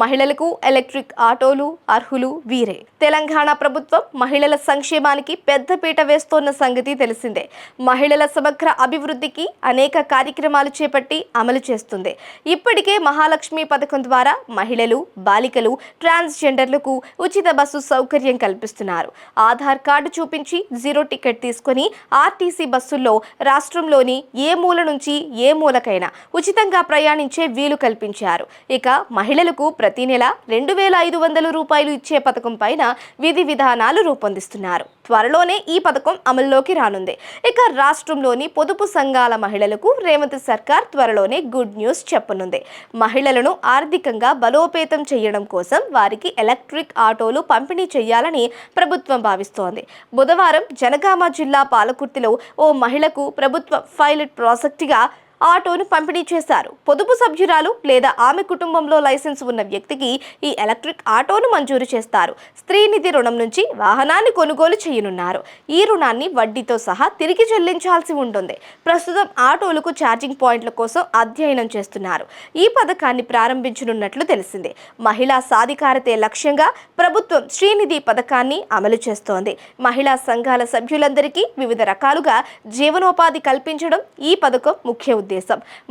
మహిళలకు ఎలక్ట్రిక్ ఆటోలు అర్హులు వీరే. తెలంగాణ ప్రభుత్వం మహిళల సంక్షేమానికి పెద్దపీట వేస్తోన్న సంగతి తెలిసిందే. మహిళల సమగ్ర అభివృద్ధికి అనేక కార్యక్రమాలు చేపట్టి అమలు చేస్తుంది. ఇప్పటికే మహాలక్ష్మి పథకం ద్వారా మహిళలు బాలికలు ట్రాన్స్జెండర్లకు ఉచిత బస్సు సౌకర్యం కల్పిస్తున్నారు. ఆధార్ కార్డు చూపించి జీరో టికెట్ తీసుకొని ఆర్టీసీ బస్సుల్లో రాష్ట్రంలోని ఏ మూల నుంచి ఏ మూలకైనా ఉచితంగా ప్రయాణించే వీలు కల్పించారు. ఇక మహిళలకు ప్రతి నెల రెండు వేల ఐదు వందల రూపాయలు ఇచ్చే పథకం పైన విధి విధానాలు రూపొందిస్తున్నారు. త్వరలోనే ఈ పథకం అమల్లోకి రానుంది. ఇక రాష్ట్రంలోని పొదుపు సంఘాల మహిళలకు రేవంత్ సర్కార్ త్వరలోనే గుడ్ న్యూస్ చెప్పనుంది. మహిళలను ఆర్థికంగా బలోపేతం చేయడం కోసం వారికి ఎలక్ట్రిక్ ఆటోలు పంపిణీ చేయాలని ప్రభుత్వం భావిస్తోంది. బుధవారం జనగామ జిల్లా పాలకుర్తిలో ఓ మహిళకు ప్రభుత్వ పైలట్ ప్రాజెక్టుగా ఆటోను పంపిణీ చేశారు. పొదుపు సభ్యురాలు లేదా ఆమె కుటుంబంలో లైసెన్స్ ఉన్న వ్యక్తికి ఈ ఎలక్ట్రిక్ ఆటోను మంజూరు చేస్తారు. స్త్రీ నిధి రుణం నుంచి వాహనాన్ని కొనుగోలు చేయనున్నారు. ఈ రుణాన్ని వడ్డీతో సహా తిరిగి చెల్లించాల్సి ఉంటుంది. ప్రస్తుతం ఆటోలకు ఛార్జింగ్ పాయింట్ల కోసం అధ్యయనం చేస్తున్నారు. ఈ పథకాన్ని ప్రారంభించనున్నట్లు తెలిసింది. మహిళా సాధికారతే లక్ష్యంగా ప్రభుత్వం శ్రీనిధి పథకాన్ని అమలు చేస్తోంది. మహిళా సంఘాల సభ్యులందరికీ వివిధ రకాలుగా జీవనోపాధి కల్పించడం ఈ పథకం ముఖ్య ఉద్దేశం.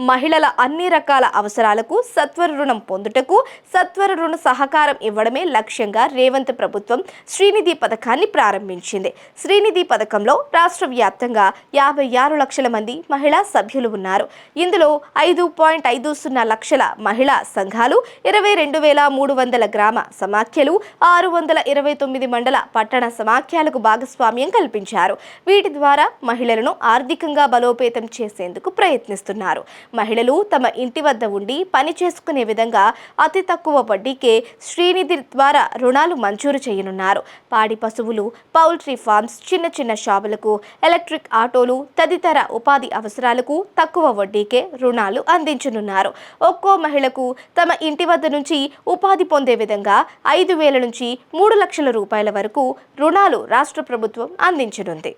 మహిళల అన్ని రకాల అవసరాలకు సత్వర రుణం పొందుటకు సత్వర రుణ సహకారం ఇవ్వడమే లక్ష్యంగా రేవంత్ ప్రభుత్వం శ్రీనిధి పథకాన్ని ప్రారంభించింది. శ్రీనిధి పథకంలో రాష్ట్ర వ్యాప్తంగా యాభై ఆరు లక్షల మంది మహిళా సభ్యులు ఉన్నారు. ఇందులో ఐదు పాయింట్ ఐదు సున్నా లక్షల మహిళా సంఘాలు ఇరవై రెండు వేల మూడు వందల గ్రామ సమాఖ్యలు ఆరు వందల ఇరవై తొమ్మిది మండల పట్టణ సమాఖ్యలకు భాగస్వామ్యం కల్పించారు. వీటి ద్వారా మహిళలను ఆర్థికంగా బలోపేతం చేసేందుకు ప్రయత్నిస్తారు చేస్తున్నారు మహిళలు తమ ఇంటి వద్ద ఉండి పని చేసుకునే విధంగా అతి తక్కువ వడ్డీకే శ్రీనిధి ద్వారా రుణాలు మంజూరు చేయనున్నారు. పాడి పశువులు పౌల్ట్రీ ఫార్మ్స్ చిన్న చిన్న షాపులకు ఎలక్ట్రిక్ ఆటోలు తదితర ఉపాధి అవసరాలకు తక్కువ వడ్డీకే రుణాలు అందించనున్నారు. ఒక్కో మహిళకు తమ ఇంటి వద్ద నుంచి ఉపాధి పొందే విధంగా ఐదు వేల నుంచి మూడు లక్షల రూపాయల వరకు రుణాలు రాష్ట్ర ప్రభుత్వం అందించనుంది.